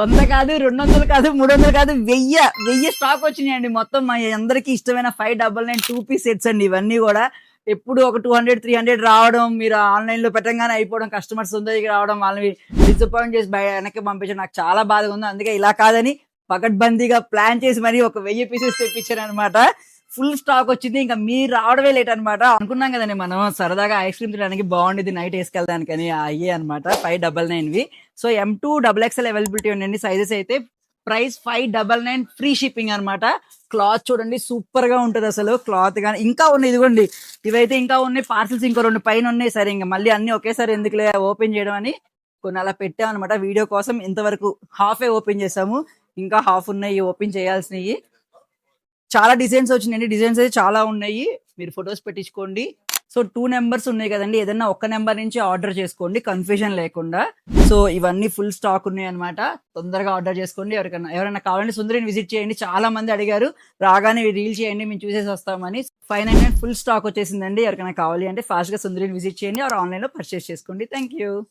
వంద కాదు రెండు వందలు కాదు మూడు వందలు కాదు వెయ్యి వెయ్యి స్టాక్ వచ్చినాయండి మొత్తం. మా అందరికి ఇష్టమైన five double nine two piece sets అండి. ఇవన్నీ కూడా ఎప్పుడు ఒక టూ హండ్రెడ్ త్రీ హండ్రెడ్ రావడం మీరు ఆన్లైన్లో పెట్టంగానే అయిపోవడం కస్టమర్స్ దగ్గరికి రావడం వాళ్ళని డిసప్పాయింట్ చేసి బయ వెనక్కి పంపించడం నాకు చాలా బాధగా ఉంది. అందుకే ఇలా కాదని పకడ్బందీగా ప్లాన్ చేసి మరి ఒక వెయ్యి పీసెస్ తెప్పించాను అనమాట ఫుల్ స్టాక్ వచ్చింది. ఇంకా మీరు రావడమే లేట్ అనమాట అనుకున్నాం కదండి మనం సరదాగా ఐస్ క్రీమ్ తినడానికి బాగుండేది నైట్ వేసుకెళ్ళడానికి అని అయ్యే అనమాట ఫైవ్ డబల్ నైన్ వి. So M two double XL availability ఉండండి. సైజెస్ అయితే price five double nine free shipping అనమాట క్లాత్ చూడండి సూపర్గా ఉంటుంది అసలు. క్లాత్ కానీ ఇంకా ఉన్నాయి ఇదిగోండి. ఇవైతే ఇంకా ఉన్నాయి. పార్సల్స్ ఇంకో రెండు పైన ఉన్నాయి. సరే ఇంకా మళ్ళీ అన్ని ఒకేసారి ఎందుకులే ఓపెన్ చేయడం అని కొన్ని అలా పెట్టాం అనమాట వీడియో కోసం ఇంతవరకు హాఫే ఓపెన్ చేసాము. ఇంకా హాఫ్ ఉన్నాయి ఓపెన్ చేయాల్సినవి. చాలా డిజైన్స్ వచ్చినాయండి. డిజైన్స్ అయితే చాలా ఉన్నాయి. మీరు ఫొటోస్ పెట్టించుకోండి. సో టూ నెంబర్స్ ఉన్నాయి కదండి. ఏదైనా ఒక్క నెంబర్ నుంచి ఆర్డర్ చేసుకోండి. కన్ఫ్యూజన్ లేకుండా. సో ఇవన్నీ ఫుల్ స్టాక్ ఉన్నాయి అనమాట తొందరగా ఆర్డర్ చేసుకోండి. ఎవరికైనా ఎవరైనా కావాలంటే సుందరిని విజిట్ చేయండి. చాలా మంది అడిగారు. రాగానే రీల్ చేయండి. మేము చూసేసి వస్తామని. ఫైవ్ నైన్ ఫుల్ స్టాక్ వచ్చేసిందండి. ఎవరికైనా కావాలి అంటే ఫాస్ట్గా సుందరిని విజిట్ చేయండి. ఆర్ ఆన్లైన్లో పర్చేస్ చేసుకోండి. Thank you